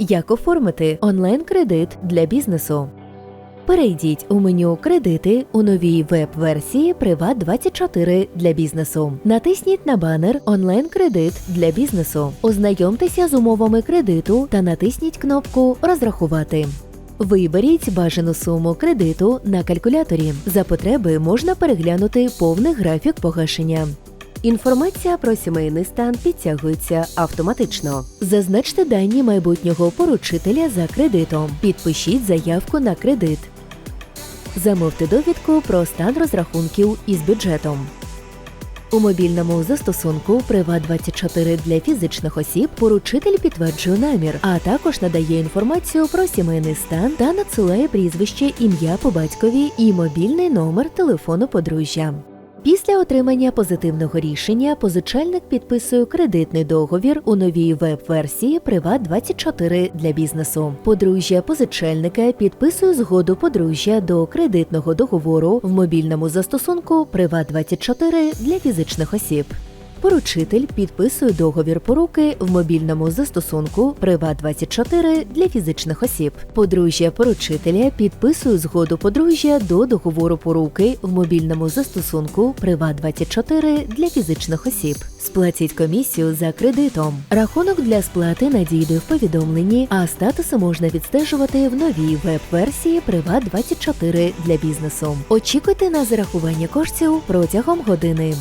Як оформити онлайн-кредит для бізнесу? Перейдіть у меню Кредити у новій веб-версії Приват24 для бізнесу. Натисніть на банер Онлайн-кредит для бізнесу. Ознайомтеся з умовами кредиту та натисніть кнопку Розрахувати. Виберіть бажану суму кредиту на калькуляторі. За потреби можна переглянути повний графік погашення. Інформація про сімейний стан підтягується автоматично. Зазначте дані майбутнього поручителя за кредитом. Підпишіть заявку на кредит. Замовте довідку про стан розрахунків із бюджетом. У мобільному застосунку Приват24 для фізичних осіб поручитель підтверджує намір, а також надає інформацію про сімейний стан та надсилає прізвище, ім'я по батькові і мобільний номер телефону подружжя. Після отримання позитивного рішення позичальник підписує кредитний договір у новій веб-версії Приват24 для бізнесу. Подружжя позичальника підписує згоду подружжя до кредитного договору в мобільному застосунку Приват24 для фізичних осіб. Поручитель підписує договір поруки в мобільному застосунку Приват24 для фізичних осіб. Подружжя поручителя підписує згоду подружжя до договору поруки в мобільному застосунку Приват24 для фізичних осіб. Сплатіть комісію за кредитом. Рахунок для сплати надійде в повідомленні, а статуси можна відстежувати в новій веб-версії Приват24 для бізнесу. Очікуйте на зарахування коштів протягом години.